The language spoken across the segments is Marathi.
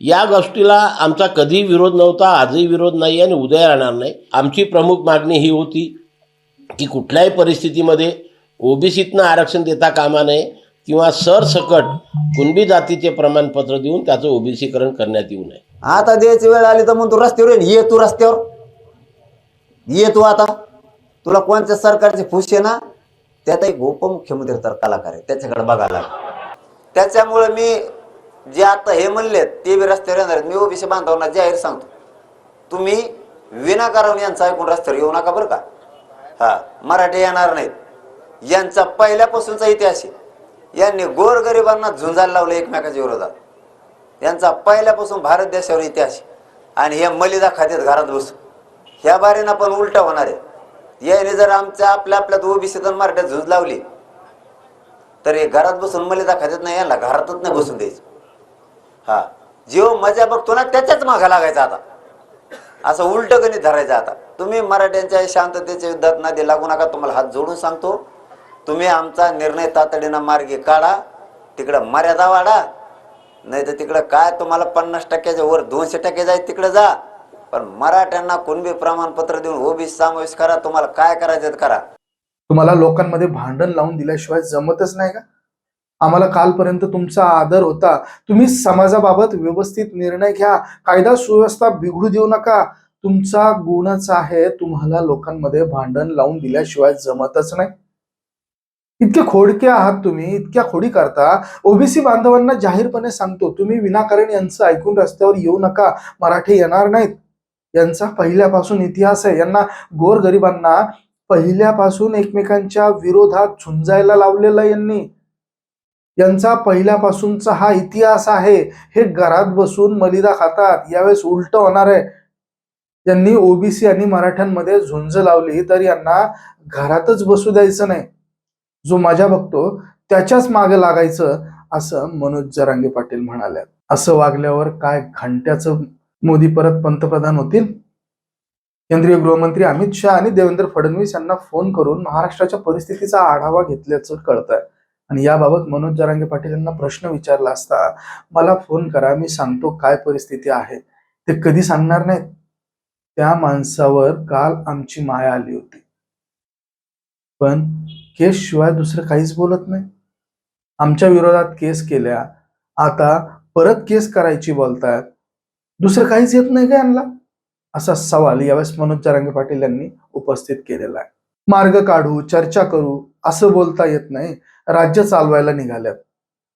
या गोष्टीला आमचा कधी विरोध नव्हता आजही विरोध नाही आणि उद्या राहणार नाही. आमची प्रमुख मागणी ही होती की कुठल्याही परिस्थितीमध्ये ओबीसीतनं आरक्षण देता कामा नये किंवा सरसकट कुणबी जातीचे प्रमाणपत्र देऊन त्याचं ओबीसीकरण करण्यात येऊ नये. आता द्यायची वेळ आली तर मग तू रस्त्यावर ये. ये तू रस्त्यावर. ये तू आता. तुला कोणत्या सरकारची खुश आहे ना? त्यात एक उपमुख्यमंत्री तर कलाकार आहे. त्याच्याकडे बघायला त्याच्यामुळे मी जे आता हे म्हणलेत ते बी रस्त्यावर येणार आहेत. मी ओबीसी बांधवांना जाहीर सांगतो. तुम्ही विनाकारण यांचा ऐकून रस्त्यावर येऊ नका बरं का? हा मराठी येणार नाहीत. यांचा पहिल्यापासूनचा इतिहास आहे. यांनी गोरगरिबांना झुंजायला लावलं एकमेकाच्या विरोधात. यांचा पहिल्यापासून भारत देशावर इतिहास आहे. आणि हे मलिदा खात्यात घरात बसू ह्या बारीनं पण उलटा होणार आहे. याने जर आमच्या आपल्या आपल्यात ओबीसीत मराठ्यात झुंज लावली तर हे घरात बसून मलिदा खात्यात नाही यांना घरातच नाही बसून द्यायचं. हा. जीव मजा बघतो ना त्याच्याच मागा लागायचा आता. असं उलट गणित धरायचं आता. तुम्ही मराठ्यांच्या शांततेच्या युद्धात नदी लागू नका तुम्हाला हात जोडून सांगतो. तुम्ही आमचा निर्णय तातडीनं मार्गी काढा. तिकडं मर्यादा वाढा. नाही तर तिकडं काय तुम्हाला पन्नास टक्क्याच्या वर दोनशे टक्के जाईल तिकडे जा. पण मराठ्यांना कुणबी प्रमाणपत्र देऊन ओबीसी समावेश करा. तुम्हाला काय करायचं करा. तुम्हाला लोकांमध्ये भांडण लावून दिल्याशिवाय जमतच नाही का? आम्हाला कालपर्यंत तुमचा आदर होता. तुम्ही समाजाबाबत व्यवस्थित निर्णय घ्या. कायदा सुव्यवस्था बिघडू देऊ नका. तुमचा गुणच आहे तुम्हाला लोकांमध्ये भांडण लावून दिल्याशिवाय जमतच नाही. इतके खोडके आहात तुम्ही इतक्या खोडी करता. ओबीसी बांधवांना जाहीरपणे सांगतो तुम्ही विनाकारण यांचं ऐकून रस्त्यावर येऊ नका. मराठी येणार नाहीत. यांचा पहिल्यापासून इतिहास आहे. यांना गोरगरिबांना पहिल्यापासून एकमेकांच्या विरोधात झुंजायला लावलेलं यांनी. यांचा पहिल्यापासूनचा हा इतिहास आहे. हे घरात बसून मलिदा खातात. यावेळेस उलट होणार आहे. यांनी ओबीसी आणि मराठ्यांमध्ये झुंज लावली. तर यांना घरातच बसू द्यायचं नाही. जो मजा बघतो त्याच्याच मागे लागायचं असं मनोज जरांगे पाटील म्हणाले असं वागल्यावर काय घंट्याचं मोदी परत पंतप्रधान होतील? केंद्रीय गृहमंत्री अमित शहा आणि देवेंद्र फडणवीस यांना फोन करून महाराष्ट्राच्या परिस्थितीचा आढावा घेतल्याचं कळत आहे आणि याबाबत मनोज जरांगे पाटील यांना प्रश्न विचारला असता मला फोन करा मी सांगतो काय परिस्थिती आहे. ते कधी सांगणार नाहीत. त्या माणसावर काल आमची माया आली होती. पण केस शिवाय दुसरं काहीच बोलत नाही. आमच्या विरोधात केस केल्या. आता परत केस करायची बोलतायत. दुसरं काहीच येत नाही का यांना? असा सवाल यावेळेस मनोज जरांगे पाटील यांनी उपस्थित केलेला आहे. मार्ग काढू चर्चा करू असं बोलता येत नाही. राज्य चालवायला निघाल्यात.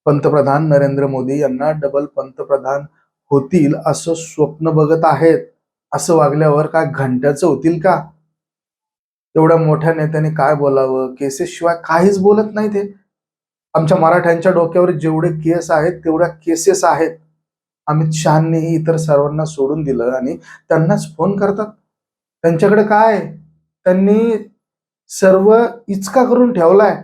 पंतप्रधान नरेंद्र मोदी यांना डबल पंतप्रधान होतील असं स्वप्न बघत आहेत. असं वागल्यावर काय घंट्याचं होतील का? एवढ्या मोठ्या नेत्याने काय बोलावं? केसेसशिवाय काहीच बोलत नाही ते आमच्या मराठ्यांच्या डोक्यावर जेवढे केस आहेत तेवढ्या केसेस आहेत. अमित शहानी इतर सर्वांना सोडून दिलं आणि त्यांनाच फोन करतात. त्यांच्याकडे काय? आहे? त्यांनी सर्व इचका करून ठेवलाय.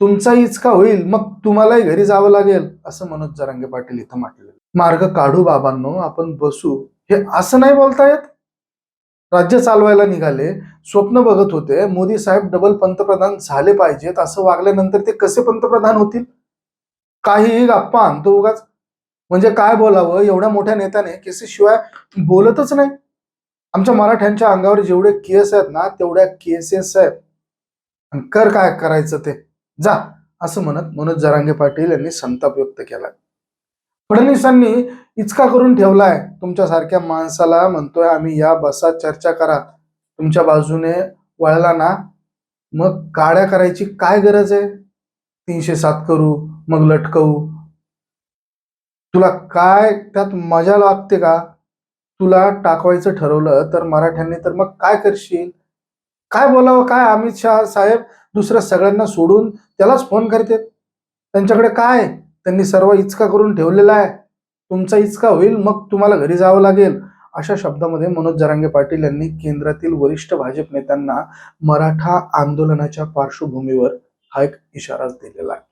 तुमचा इचका होईल मग तुम्हालाही घरी जावं लागेल असं मनोज जरांगे पाटील इथं म्हटलं मार्ग काढू बाबांनो आपण बसू. हे असं नाही बोलता येत राज्य चालवायला निघाले स्वप्न बघत होते मोदी साहेब डबल पंतप्रधान झाले पाहिजेत असं वागल्यानंतर ते कसे पंतप्रधान होतील? काहीही गप्पा आणतो उगाच. म्हणजे काय बोलावं? एवढ्या मोठ्या नेत्याने केसेसशिवाय बोलतच नाही. आमच्या मराठ्यांच्या अंगावर जेवढे केस आहेत ना तेवढ्या केसेस आहेत. कर काय करायचं ते? जा असं म्हणत मनोज जरांगे पाटील यांनी संताप व्यक्त केला. फडणवीसांनी इचका करून ठेवलाय तुमच्यासारख्या माणसाला म्हणतोय आम्ही या बसात चर्चा करा. तुमच्या बाजूने वळला ना मग काड्या करायची काय गरज आहे? तीनशे सात करू मग लटकवू. तुला काय त्यात मजा लागते का? तुला टाकवायचं ठरवलं तर मराठ्यांनी तर मग काय करशील? काय बोलावं काय अमित शहा साहेब? दुसऱ्या सगळ्यांना सोडून त्यालाच फोन करते. त्यांच्याकडे काय त्यांनी सर्व इचका करून ठेवलेला आहे. तुमचा इचका होईल मग तुम्हाला घरी जावं लागेल. अशा शब्दामध्ये मनोज जरांगे पाटील यांनी केंद्रातील वरिष्ठ भाजप नेत्यांना मराठा आंदोलनाच्या पार्श्वभूमीवर हा एक इशाराच दिलेला आहे.